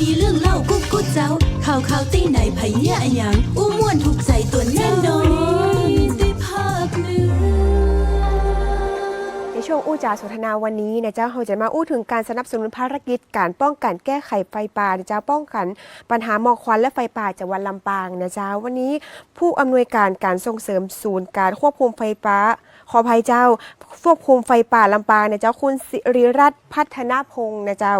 มีเรื่องเล่ากุ๊กกุ๊กเจ้าข่าวข่าวตีไหนไผเนี่ยอะหยังอู้ม่วนถูกใจตัวแน่นอนได้ภาคเนือในช่วงอู้จาสนทนาวันนี้นะเจ้าเราจะมาอู้ถึงการสนับสนุนภารกิจการป้องกันแก้ไขไฟป่านะเจ้าป้องกัน ปัญหาหมอกควันและไฟป่าจังหวัดลำปางนะเจ้าวันนี้ผู้อำนวยการการส่งเสริมศูนย์การควบคุมไฟป่าขออภัยเจ้าควบคุมไฟป่าลำปางนะเจ้าคุณสิริรัตน์พัฒนาพงศ์นะเจ้า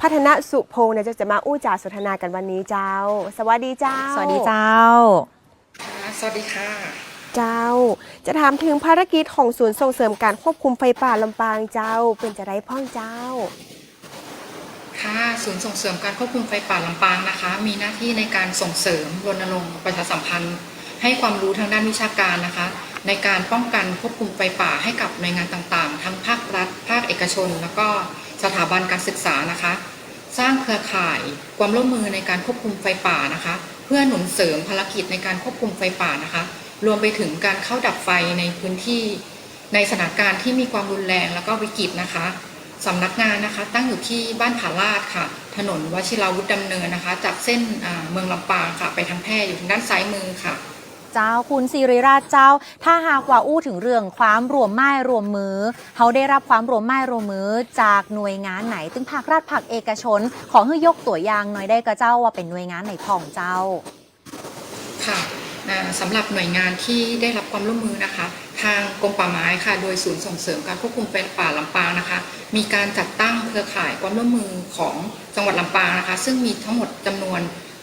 พัฒนาสุพงศ์นะเจ้าจะมาอู้จาสนทนากันวันนี้เจ้า สวัสดีเจ้า สวัสดีเจ้าค่ะสวัสดีค่ะ เจ้า จะถามถึงภารกิจของศูนย์ส่งเสริมการควบคุมไฟป่าลำปางเจ้า เป็นจะได้พ่องเจ้า ค่ะศูนย์ส่งเสริมการควบคุมไฟป่าลำปางนะคะ มีหน้าที่ในการส่งเสริมรณรงค์ประชาสัมพันธ์ ให้ความรู้ทางด้านวิชาการนะคะ ในการป้องกันควบคุมไฟป่าให้กับหน่วยงานต่างๆ ทั้งภาครัฐ ภาคเอกชน แล้วก็สถาบันการศึกษานะคะ สร้างเครือข่ายความร่วมมือในการควบคุมไฟป่านะคะ เพื่อหนุนเสริมภารกิจในการควบคุมไฟป่านะคะ รวมไปถึงการเข้าดับไฟในพื้นที่ ในสถานการณ์ที่มีความรุนแรงแล้วก็วิกฤตนะคะสำนักงานนะคะ ตั้งอยู่ที่บ้านผาลาดค่ะ ถนนวชิราวุธดำเนินนะคะ จากเส้นเมืองลำปางค่ะ ไปทางแพร่อยู่ทางด้านซ้ายมือค่ะ เจ้าคุณสิริราชเจ้า ถ้าหากว่าอู้ถึงเรื่องความรวมไม้รวมมือเขาได้รับความรวมไม้รวมมือจากหน่วยงานไหนตึงภาครัฐภาคเอกชน ขอให้ยกตัวอย่างหน่อยได้ก็เจ้าว่าเป็นหน่วยงานไหนพ่องเจ้าค่ะสำหรับหน่วยงานที่ได้รับความร่วมมือนะคะ ทางกรมป่าไม้ค่ะ โดยศูนย์ส่งเสริมการควบคุมไฟป่าลำปางนะคะ มีการจัดตั้งเครือข่ายความร่วมมือของจังหวัดลำปางนะคะ ซึ่งมีทั้งหมดจำนวน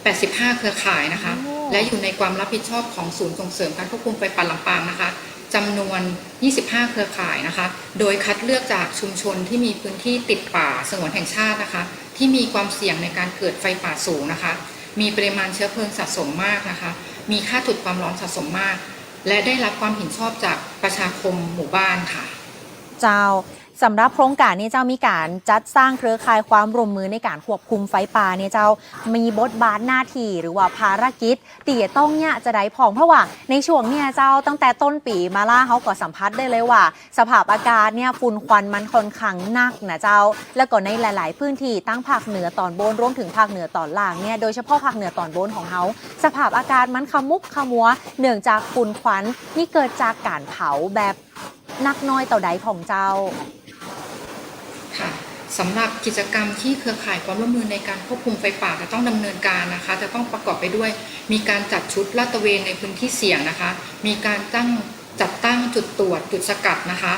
85 เครือข่ายนะคะ และอยู่ในความรับผิดชอบของศูนย์ส่งเสริมการควบคุมไฟป่าลำปางนะคะจำนวน 25 เครือข่ายนะคะ โดยคัดเลือกจากชุมชนที่มีพื้นที่ติดป่าสงวนแห่งชาตินะคะ ที่มีความเสี่ยงในการเกิดไฟป่าสูงนะคะ มีปริมาณเชื้อเพลิงสะสมมากนะคะ มีค่าจุดความร้อนสะสมมาก และได้รับความเห็นชอบจากประชาคมหมู่บ้านค่ะ เจ้า สำหรับโครงการนี้เจ้ามีการจัดสร้างเครือข่ายความร่วมมือในการควบคุมไฟป่าเนี่ยเจ้ามีบทบาทหน้าที่หรือว่าภารกิจตีต้องเนี่ยจะได้พองเพราะว่าในช่วงเนี่ยเจ้าตั้งแต่ต้นปีมาล่าเขาก็สัมผัสได้เลยว่า สภาพอากาศเนี่ยฝุ่นควันมันค่อนข้างหนักนะเจ้า แล้วก็ในหลาย ๆ พื้นที่ตั้งภาคเหนือตอนบนรวมถึงภาคเหนือตอนล่างเนี่ยโดยเฉพาะภาคเหนือตอนบนของเขาสภาพอากาศมันขมุกขมัวเนื่องจากฝุ่นควันนี่เกิดจากการเผาแบบนักน้อยต่อใดของเจ้า สำหรับกิจกรรมที่เครือข่ายความร่วมมือในการควบคุมไฟป่าจะต้องดำเนินการนะคะ จะต้องประกอบไปด้วย มีการจัดชุดลาดตระเวนในพื้นที่เสี่ยงนะคะ มีการตั้งจัดตั้งจุดตรวจจุดสกัดนะคะ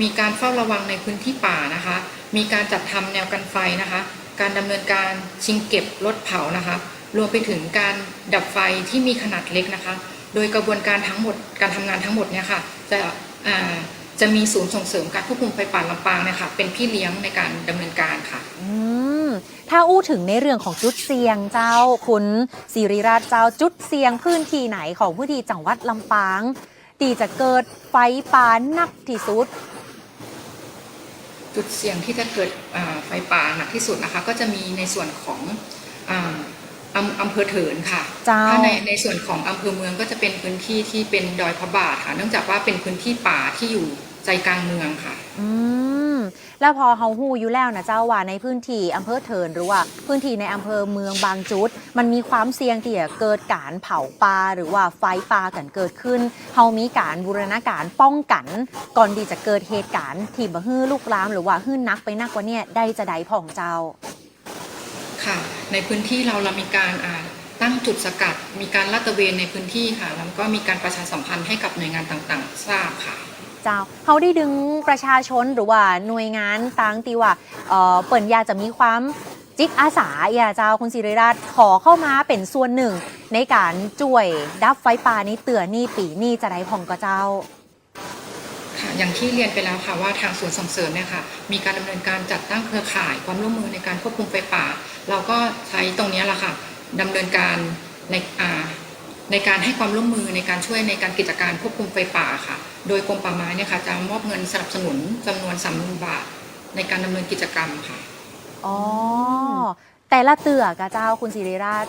มีการเฝ้าระวังในพื้นที่ป่านะคะ มีการจัดทำแนวกันไฟนะคะ การดำเนินการชิงเก็บรถเผานะคะ รวมไปถึงการดับไฟที่มีขนาดเล็กนะคะ โดยกระบวนการทั้งหมดการทำงานทั้งหมดเนี่ยค่ะจะอ่า จะมีศูนย์ส่งเสริมการควบคุมไฟป่าลำปางเนี่ยค่ะเป็นพี่เลี้ยงในการดำเนินการค่ะ อืมถ้าอู้ถึงในเรื่องของจุดเสี่ยงเจ้า คุณสิริราชเจ้าจุดเสี่ยงพื้นที่ไหนของพื้นที่จังหวัดลำปาง ตีจะเกิดไฟป่าหนักที่สุด จุดเสี่ยงที่จะเกิดอ่าไฟป่าหนักที่สุดนะคะ ก็จะมีในส่วนของอ่า อำอำเภอเถินค่ะเจ้าถ้าในในส่วนของอำเภอเมืองก็จะเป็นพื้นที่ที่เป็นดอยพระบาทค่ะ เนื่องจากว่าเป็นพื้นที่ป่าที่อยู่ใจกลางเมืองค่ะ อืม แล้วพอเฮาฮู้อยู่แล้วนะเจ้าว่าในพื้นที่อำเภอเถินหรือว่าพื้นที่ในอำเภอเมืองบางจุด มันมีความเสี่ยงที่จะเกิดการเผาป่าหรือว่าไฟป่ากันเกิดขึ้น เฮามีการบูรณาการป้องกัน ก่อนที่จะเกิดเหตุการณ์ที่บ่ฮื้อลุกลาม หรือว่าฮื้อนักไปนักกว่าเนี่ยได้จะได้ผ่องเจ้า ค่ะ ในพื้นที่เราเรามีการตั้งจุดสกัด มีการลาดตระเวนในพื้นที่ค่ะ แล้วก็มีการประชาสัมพันธ์ให้กับหน่วยงานต่างๆ ทราบค่ะเจ้าเขาได้ดึงประชาชนหรือว่าหน่วยงานต่างที่ว่าเออเปิ่นยาจะมีความจิตอาสาอย่าเจ้าคุณศิริราชขอเข้ามาเป็นส่วนหนึ่ง ในการช่วยดับไฟป่านี้เตือนนี่ปีนี่จะได้ผ่องก็เจ้า ค่ะอย่างที่เรียนไปแล้วค่ะว่าทางศูนย์ส่งเสริมเนี่ยค่ะมีการดำเนินการจัดตั้งเครือข่าย ความร่วมมือในการควบคุมไฟป่า เราก็ใช้ตรงนี้แหละค่ะดำเนินการในอ่าในการให้ความร่วมมือในการช่วยในการกิจการควบคุมไฟป่าค่ะ โดยกรมป่าไม้เนี่ยค่ะจะมอบเงินสนับสนุนจำนวนสามหมื่นบาท ในการดำเนินกิจกรรมค่ะอ๋อแต่ละเตือกะเจ้าคุณศิริราช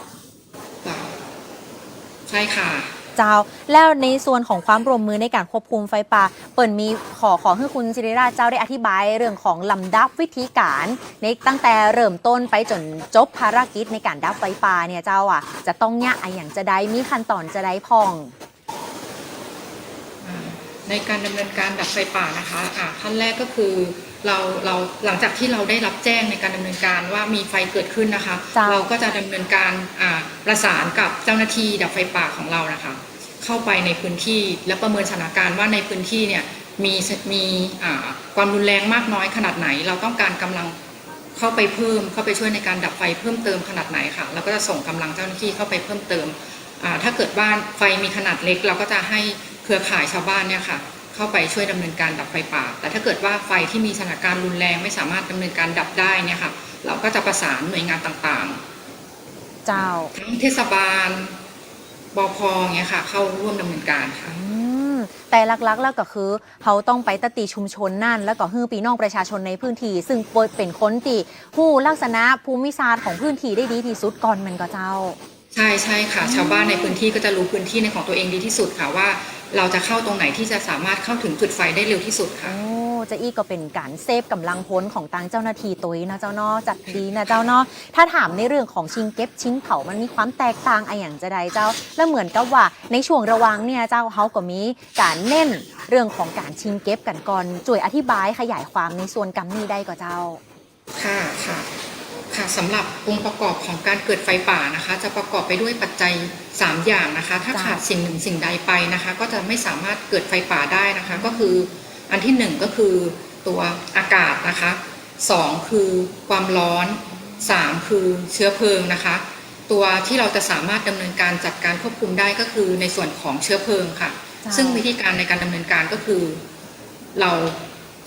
ใช่ค่ะ เจ้า แล้วในส่วนของความร่วมมือในการควบคุมไฟป่า เปิ่นมีขอขอให้คุณสิริราชเจ้าได้อธิบายเรื่องของลำดับวิธีการในตั้งแต่เริ่มต้นไปจนจบภารกิจในการดับไฟป่าเนี่ยเจ้าอะจะต้องเนี่ยอะอย่างจะได้มีขั้นตอนจะได้พองในการดำเนินการดับไฟป่านะคะอ่าขั้นแรกก็คือ เราเราหลังจากที่เราได้รับแจ้งในการดำเนินการว่ามีไฟเกิดขึ้นนะคะจ้ะเราก็จะดำเนินการอ่าประสานกับเจ้าหน้าที่ดับไฟป่าของเรานะคะ เข้าไปในพื้นที่และประเมินสถานการณ์ว่าในพื้นที่เนี่ยมีมีอ่าความรุนแรงมากน้อยขนาดไหน เราต้องการกำลังเข้าไปเพิ่มเข้าไปช่วยในการดับไฟเพิ่มเติมขนาดไหนค่ะเราก็จะส่งกำลังเจ้าหน้าที่เข้าไปเพิ่มเติมอ่าถ้าเกิดว่าไฟมีขนาดเล็ก เราก็จะให้เครือข่ายชาวบ้านเนี่ยค่ะ เข้าไปช่วยดำเนินการดับไฟป่า แต่ถ้าเกิดว่าไฟที่มีสถานการณ์รุนแรงไม่สามารถดำเนินการดับได้เนี่ยค่ะเราก็จะประสานหน่วยงานต่างเจ้าๆทั้งเทศบาลบพอย่างเงี้ยค่ะ เข้าร่วมดำเนินการค่ะอืมแต่หลักๆ แล้วก็คือเขาต้องไปตติชุมชนนั่น แล้วก็ฮือปีน้องประชาชนในพื้นที่ ซึ่งเป็นคนที่ผู้ลักษณะภูมิศาสตร์ของพื้นที่ได้ดีที่สุดก่อนมันก็เจ้า ใช่ใช่ค่ะ ชาวบ้านในพื้นที่ก็จะรู้พื้นที่ในของตัวเองดีที่สุดค่ะว่า เราจะเข้าตรงไหนที่จะสามารถเข้าถึงจุดไฟได้เร็วที่สุดค่ะ โอ้เจะอี้ก็เป็นการเซฟกำลังพ้นของทางเจ้าหน้าที่ตัวนี้นะเจ้าเนาะจัดดีนะเจ้าเนาะถ้าถามในเรื่องของชิงเก็บชิงเผามันมีความแตกต่างอะไรอย่างจะใดเจ้า แล้วเหมือนกับว่าในช่วงระหวังเนี่ยเจ้าเขาก็มีการเน้นเรื่องของการชิงเก็บกันก่อนช่วยอธิบายขยายความในส่วนกำนี้ได้ก็เจ้า ค่ะค่ะ ค่ะสำหรับองค์ประกอบของการเกิดไฟป่านะคะ จะประกอบไปด้วยปัจจัย 3 อย่างนะคะ ถ้าจ้ะ ขาดสิ่งหนึ่งสิ่งใดไปนะคะ ก็จะไม่สามารถเกิดไฟป่าได้นะคะ ก็คืออันที่หนึ่งก็คือตัวอากาศนะคะสองคือความร้อนสามคือเชื้อเพลิงนะคะ ตัวที่เราจะสามารถดำเนินการจัดการควบคุมได้ก็คือในส่วนของเชื้อเพลิงค่ะ จ้ะ ซึ่งวิธีการในการดำเนินการก็คือ เรา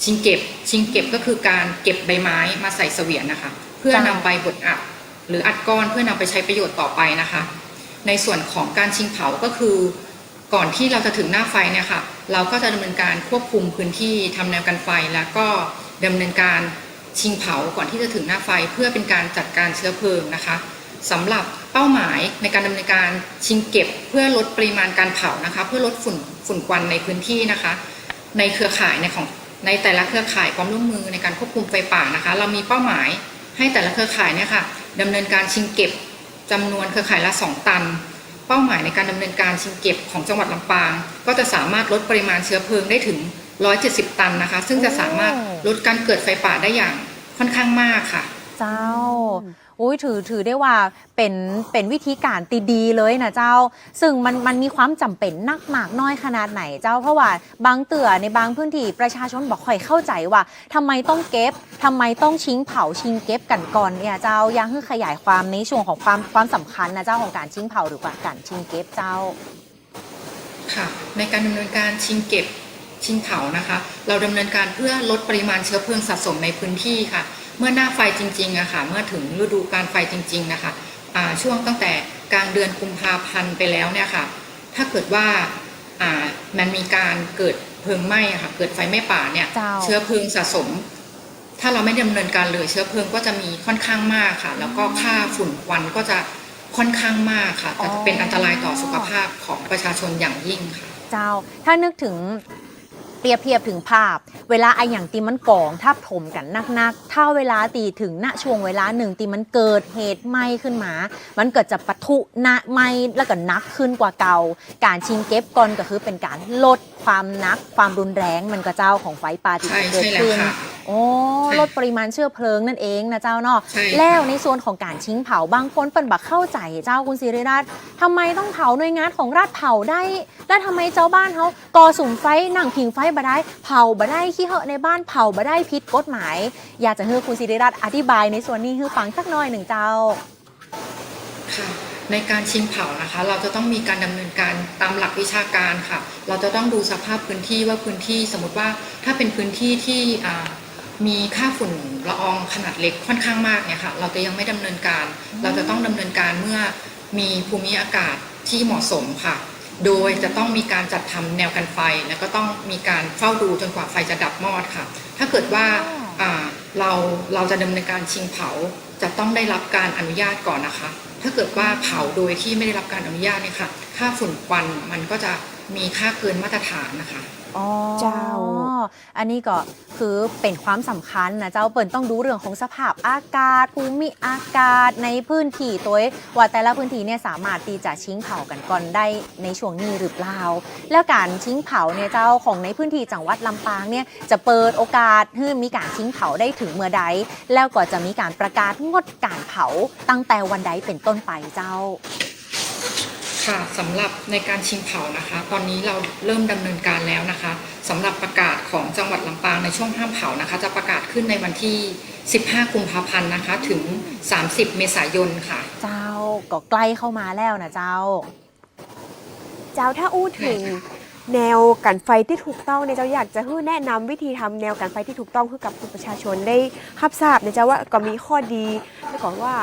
ชิงเก็บชิงเก็บก็คือการเก็บใบไม้มาใส่เสวียนนะคะ เพื่อนำไปบดอัด หรืออัดก้อนเพื่อนำไปใช้ประโยชน์ต่อไปนะคะ ในส่วนของการชิงเผาก็คือก่อนที่เราจะถึงหน้าไฟเนี่ยค่ะ เราก็จะดำเนินการควบคุมพื้นที่ทำแนวกันไฟ แล้วก็ดำเนินการชิงเผาก่อนที่จะถึงหน้าไฟ เพื่อเป็นการจัดการเชื้อเพลิงนะคะสำหรับเป้าหมายในการดำเนินการชิงเก็บ เพื่อลดปริมาณการเผานะคะ เพื่อลดฝุ่นฝุ่นควันในพื้นที่นะคะ ในเครือข่ายในของในแต่ละเครือข่ายความร่วมมือในการควบคุมไฟป่านะคะ เรามีเป้าหมาย ให้แต่ละเครือข่ายเนี่ยค่ะดำเนินการชิงเก็บจำนวนเครือข่ายละ 2 ตัน เป้าหมายในการดำเนินการชิงเก็บของจังหวัดลำปาง ก็จะสามารถลดปริมาณเชื้อเพลิงได้ถึง 170 ตันนะคะ ซึ่งจะสามารถลดการเกิดไฟป่าได้อย่างค่อนข้างมากค่ะ เจ้า อุ้ยถือถือได้ว่าเป็นเป็นวิธีการตีดีเลยนะเจ้า ซึ่งมันมันมีความจำเป็นนักมากน้อยขนาดไหนเจ้าเพราะว่าบางเตือในบางพื้นที่ประชาชนบอกค่อยเข้าใจว่าทำไมต้องเก็บทำไมต้องชิงเผาชิงเก็บกันก่อนเนี่ยเจ้ายังคือขยายความในช่วงของความความสำคัญนะเจ้าของการชิงเผาหรือว่าการชิงเก็บเจ้าค่ะในการดำเนินการชิงเก็บชิงเผานะคะ เราดำเนินการเพื่อลดปริมาณเชื้อเพลิงสะสมในพื้นที่ค่ะ เมื่อหน้าไฟจริงๆอะค่ะ เมื่อถึงฤดูการไฟจริง ๆ นะคะอ่าช่วงตั้งแต่กลางเดือนกุมภาพันธ์ไปแล้วเนี่ยค่ะ ถ้าเกิดว่าอ่ามันมีการเกิดเพลิงไหม้อะค่ะ เกิดไฟไหม้ป่าเนี่ยเจ้าเชื้อเพลิงสะสม ถ้าเราไม่ดำเนินการเลยเชื้อเพลิงก็จะมีค่อนข้างมากค่ะ แล้วก็ค่าฝุ่นควันก็จะค่อนข้างมากค่ะ แต่จะเป็นอันตรายต่อสุขภาพของประชาชนอย่างยิ่งค่ะ เจ้า ถ้านึกถึง เปรียบเทียบถึงภาพ เวลาไออย่างตีมันกองทับถมกันนักๆถ้าเวลาตีถึงณช่วงเวลาหนึ่งตีมันเกิดเหตุไหม้ขึ้นมา มันเกิดจะปะทุณไหม้แล้วก็นักขึ้นกว่าเก่า การชิงเก็บก่อนก็คือเป็นการลดความนักความรุนแรงมันก็เจ้าของไฟป่าที่ใช่เกิดใช่แล้วขึ้นค่ะ โอ้ใช่ลดปริมาณเชื้อเพลิงนั่นเองนะเจ้าเนาะใช่ค่ะ แล้วในส่วนของการชิงเผาบางคนเป็นบักเข้าใจเจ้าคุณศิริราชทำไมต้องเผาหน่วยงานของรัฐเผาได้ แล้วทำไมเจ้าบ้านเขาก่อสุมไฟหนังผิงไฟบ่ได้ เผาบ่ได้ขี้เหอะในบ้านเผาบ่ได้ผิดกฎหมาย อยากจะให้คุณศิริราชอธิบายในส่วนนี้ให้ฟังสักหน่อยหนึ่งเจ้า ค่ะในการชิงเผานะคะ เราจะต้องมีการดำเนินการตามหลักวิชาการค่ะ เราจะต้องดูสภาพพื้นที่ว่าพื้นที่สมมติว่าถ้าเป็นพื้นที่ที่อ่า มีค่าฝุ่นละอองขนาดเล็กค่อนข้างมากเนี่ยค่ะเราจะยังไม่ดำเนินการ เราจะต้องดำเนินการเมื่อมีภูมิอากาศที่เหมาะสมค่ะ โดยจะต้องมีการจัดทำแนวกันไฟ แล้วก็ต้องมีการเฝ้าดูจนกว่าไฟจะดับมอดค่ะ ถ้าเกิดว่าอ่าเราเราจะดำเนินการชิงเผา จะต้องได้รับการอนุญาตก่อนนะคะถ้าถ้าเกิดว่าเผาโดยที่ไม่ได้รับการอนุญาตเนี่ยค่ะ ค่าฝุ่นควันมันก็จะมีค่าเกินมาตรฐานนะคะอ๋อเจ้า อันนี้ก็คือเป็นความสำคัญนะเจ้าเปิ่นต้องดูเรื่องของสภาพอากาศภูมิอากาศในพื้นที่ตัวเอว่าแต่ละพื้นที่เนี่ยสามารถที่จะชิงเผากันก่อนได้ในช่วงนี้หรือเปล่า แล้วการชิงเผาเนี่ยเจ้าของในพื้นที่จังหวัดลำปางเนี่ยจะเปิดโอกาสให้มีการชิงเผาได้ถึงเมื่อใด แล้วก็จะมีการประกาศงดการเผาตั้งแต่วันใดเป็นต้นไปเจ้า ค่ะสำหรับในการชิงเผานะคะ ตอนนี้เราเริ่มดำเนินการแล้วนะคะสำหรับประกาศของจังหวัดลำปางในช่วงห้ามเผานะคะ จะประกาศขึ้นในวันที่ 15 กุมภาพันธ์นะคะ ถึง 30 เมษายนค่ะ เจ้าก็ใกล้เข้ามาแล้วนะเจ้า เจ้าถ้าอู้ถึงแนวกันไฟที่ถูกต้องเนี่ยเจ้าอยากจะให้แนะนำวิธีทำแนวกันไฟที่ถูกต้องให้กับคุณประชาชนได้รับทราบนะเจ้าว่าก็มีข้อดีแล้วก็ว่า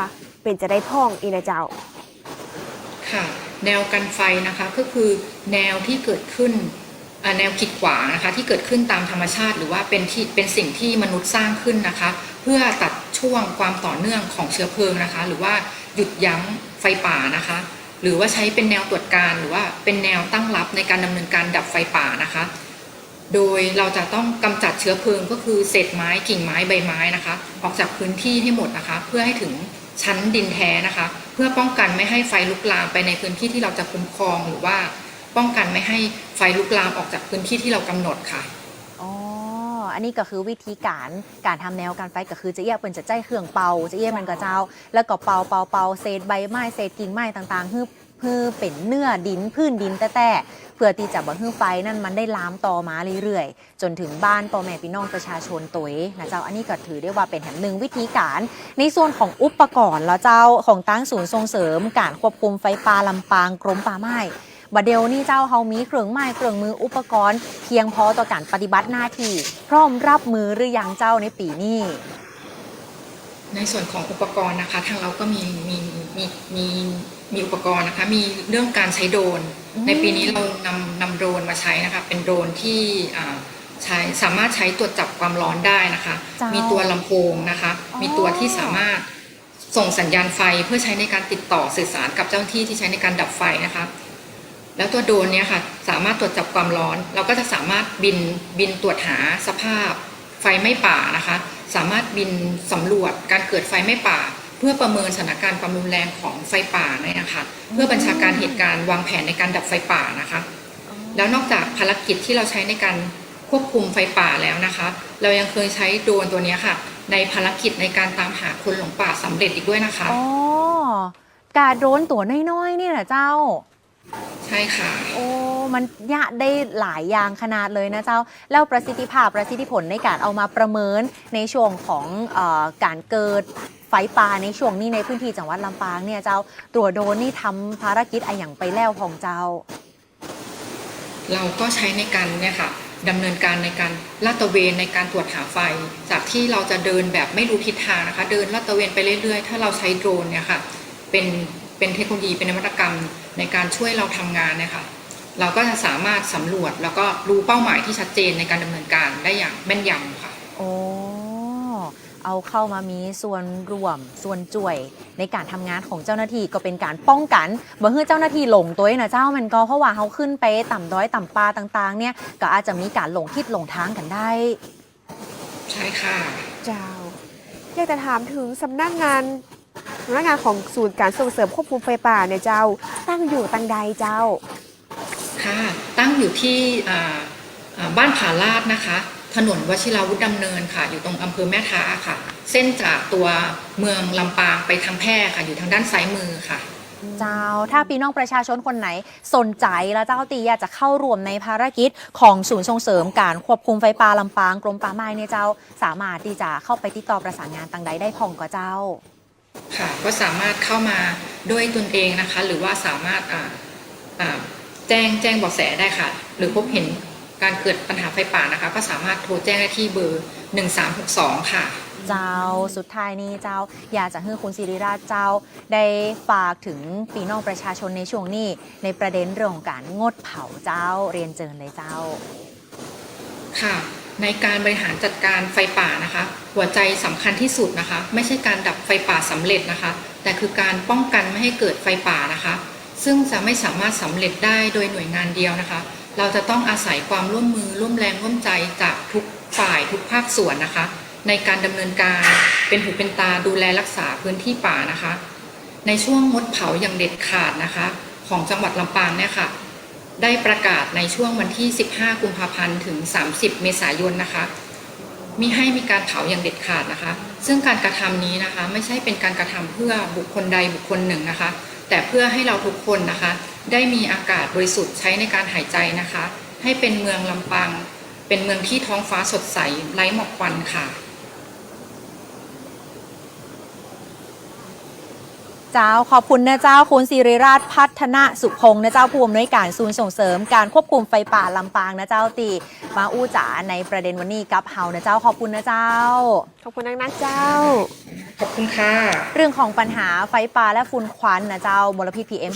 เป็นจะได้พ่องอีนะเจ้าค่ะ แนวกันไฟนะคะก็คือแนวที่เกิดขึ้นแนวขีดขวางนะคะที่เกิดขึ้นตามธรรมชาติ หรือว่าเป็นที่เป็นสิ่งที่มนุษย์สร้างขึ้นนะคะ เพื่อตัดช่วงความต่อเนื่องของเชื้อเพลิงนะคะ หรือว่าหยุดยั้งไฟป่านะคะ หรือว่าใช้เป็นแนวตรวจการหรือว่าเป็นแนวตั้งรับในการดำเนินการดับไฟป่านะคะ โดยเราจะต้องกำจัดเชื้อเพลิงก็คือเศษไม้กิ่งไม้ใบไม้นะคะ ออกจากพื้นที่ให้หมดนะคะ เพื่อให้ถึง ชั้นดินแท้นะคะ เพื่อป้องกันไม่ให้ไฟลุกลามไปในพื้นที่ที่เราจะคุ้มครองหรือว่าป้องกันไม่ให้ไฟลุกลามออกจากพื้นที่ที่เรากำหนดค่ะอ๋ออันนี้ก็คือวิธีการการทำแนวการไฟก็คือจะเอี้ยเป็นจะใจเครื่องเป่าจะเอี้ยมันก็เจ้า แล้วก็เป่าเป่าเป่าเศษใบไม้เศษกิ่งไม้ต่างๆฮึบ อคือเป็นเนื้อดินพื้นดินแต่แต่เพื่อที่จะบ่ให้ไฟนั่นมันได้ลามต่อมาเรื่อยๆ จนถึงบ้านพ่อแม่พี่น้องประชาชนตัวเองนะเจ้าอันนี้ก็ถือได้ว่าเป็นแห่งหนึ่งวิธีการ ในส่วนของอุปกรณ์แล้วเจ้าของตั้งศูนย์ส่งเสริม การควบคุมไฟป่าลำปางกรมป่าไม้บัดเดลนี่เจ้าเฮามีเครื่องไม้เครื่องมืออุปกรณ์ เพียงพอต่อการปฏิบัติหน้าที่ พร้อมรับมือหรือยังเจ้าในปีนี้ในส่วนของอุปกรณ์นะคะ ทางเราก็มีมีมีมี มีอุปกรณ์นะคะมีเรื่องการใช้โดรนอืมในปีนี้เรานำนำโดรนมาใช้นะคะเป็นโดรนที่อ่าใช้สามารถใช้ตรวจจับความร้อนได้นะคะ เจ้ามีมีตัวลำโพงนะคะ อ๋อ มีตัวที่สามารถส่งสัญญาณไฟเพื่อใช้ในการติดต่อสื่อสารกับเจ้าหน้าที่ที่ใช้ในการดับไฟนะคะ แล้วตัวโดรนเนี่ยค่ะสามารถตรวจจับความร้อน เราก็จะสามารถบินบินตรวจหาสภาพ ไฟไหม้ป่านะคะ สามารถบินสำรวจการเกิดไฟไหม้ป่าเพื่อประเมินสถานการณ์ความรุนแรงของไฟป่าเนี่ยนะคะเพื่อบัญชาการเหตุการณ์วางแผนในการดับไฟป่านะคะ แล้วนอกจากภารกิจที่เราใช้ในการควบคุมไฟป่าแล้วนะคะ เรายังเคยใช้โดรนตัวเนี้ยค่ะ ในภารกิจในการตามหาคนหลงป่าสำเร็จอีกด้วยนะคะอ๋อการโดรนตัวน้อยๆเนี่ยนะเจ้า ใช่ค่ะ โอ้มันยะได้หลายอย่างขนาดเลยนะเจ้า แล้วประสิทธิภาพประสิทธิผลในการเอามาประเมินในช่วงของเออการเกิด ไฟป่าในช่วงนี้ในพื้นที่จังหวัดลำปางเนี่ยเจ้าตัวโดรนนี่ทำภารกิจอะไรอย่างไปแล้วของเจ้า เราก็ใช้ในการเนี่ยค่ะดำเนินการในการลาดตระเวนในการตรวจหาไฟ จากที่เราจะเดินแบบไม่รู้ทิศทางนะคะ เดินลาดตระเวนไปเรื่อยๆ ถ้าเราใช้โดรนเนี่ยค่ะเป็นเป็นเทคโนโลยีเป็นนวัตกรรมในการช่วยเราทำงานเนี่ยค่ะเราก็จะสามารถสำรวจแล้วก็รู้เป้าหมายที่ชัดเจนในการดำเนินการได้อย่างแม่นยำค่ะโอ้ เอาเข้ามามีส่วนร่วมส่วนจ่วย ในการทำงานของเจ้าหน้าที่ก็เป็นการป้องกันบ่ให้เจ้าหน้าที่หลงตัวนะเจ้ามันก็เพราะว่าเขาขึ้นไปต่ำด้อยต่ำปลาต่าง ๆ เนี่ยก็อาจจะมีการหลงทิศหลงทางกันได้ ใช่ค่ะ เจ้าอยากจะถามถึงสำนักงานสำนักงานของศูนย์การส่งเสริมควบคุมไฟป่าเนี่ยเจ้าตั้งอยู่ตังใดเจ้าค่ะตั้งอยู่ที่บ้านผาลาดนะคะ ถนนวชิราวุธดำเนินค่ะ อยู่ตรงอำเภอแม่ท้าค่ะ เส้นจากตัวเมืองลำปางไปทางแพร่ค่ะ อยู่ทางด้านซ้ายมือค่ะ เจ้าถ้าพี่น้องประชาชนคนไหน สนใจแล้วเจ้าตีอยากจะเข้าร่วมในภารกิจของศูนย์ส่งเสริมการควบคุมไฟป่าลำปางกรมป่าไม้เนี่ยเจ้าสามารถที่จะเข้าไปติดต่อประสานงานต่างใดได้พ่องก็เจ้า ค่ะ ก็สามารถเข้ามาด้วยตนเองนะคะ หรือว่าสามารถอ่าอ่าแจ้งแจ้งเบาะแสได้ค่ะ หรือพบเห็น การเกิดปัญหาไฟป่านะคะ ก็สามารถโทรแจ้งได้ที่เบอร์ 1362 ค่ะ เจ้าสุดท้ายนี้เจ้า อยากจะให้คุณสิริราชเจ้าได้ฝากถึงปีน้องประชาชนในช่วงนี้ ในประเด็นเรื่องของการงดเผาเจ้าเรียนเจิญเลยเจ้าค่ะ ในการบริหารจัดการไฟป่านะคะ หัวใจสำคัญที่สุดนะคะ ไม่ใช่การดับไฟป่าสำเร็จนะคะ แต่คือการป้องกันไม่ให้เกิดไฟป่านะคะ ซึ่งจะไม่สามารถสำเร็จได้โดยหน่วยงานเดียวนะคะ เราจะต้องอาศัยความร่วมมือร่วมแรงร่วมใจจากทุกฝ่ายทุกภาคส่วนนะคะ ในการดำเนินการเป็นหูเป็นตาดูแลรักษาพื้นที่ป่านะคะ ในช่วงงดเผาอย่างเด็ดขาดนะคะ ของจังหวัดลำปางเนี่ยค่ะ ได้ประกาศในช่วงวันที่ 15 กุมภาพันธ์ถึง 30 เมษายนนะคะมีให้มีการเผาอย่างเด็ดขาดนะคะ ซึ่งการกระทำนี้นะคะ ไม่ใช่เป็นการกระทำเพื่อบุคคลใดบุคคลหนึ่งนะคะ แต่เพื่อให้เราทุกคนนะคะ ได้มีอากาศบริสุทธิ์ใช้ในการหายใจนะคะ ให้เป็นเมืองลำปางเป็นเมืองที่ท้องฟ้าสดใสไร้หมอกควันค่ะ เจ้าขอบคุณนะเจ้าคุณสิริราชพัฒนาสุพงศ์นะเจ้าผู้อำนวยการศูนย์ส่งเสริมการควบคุมไฟป่าลำปางนะเจ้าตีมาอู้จ๋าในประเด็นวันนี้กับเฮานะเจ้าขอบคุณนะเจ้า ขอบคุณนักนักๆเจ้า ขอบคุณค่ะ เรื่องของปัญหาไฟป่าและฝุ่นควันนะเจ้ามลพิษ PM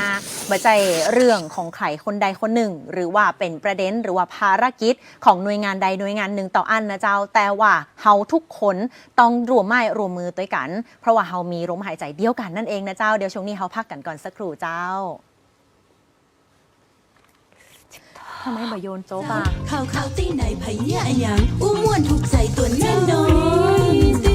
2.5มาใจเรื่องของใครคนใดคนหนึ่ง หรือว่าเป็นประเด็นหรือว่าภารกิจของหน่วยงานใดหน่วยงานหนึ่งต่ออันนะเจ้า แต่ว่าเฮาทุกคนต้องรวมไม้รวมมือด้วยกัน เพราะว่าเฮามีลมหายใจเดียวกันนั่นั่นเองนะเจ้า เดี๋ยวช่วงนี้เขาพักกันก่อนสักครู่เจ้าทำไมมาโยนโจ๊กอะ ข่าวข่าวตีไหนไผ่ยะหยังอู้มวนถูกใจตัวแน่นอน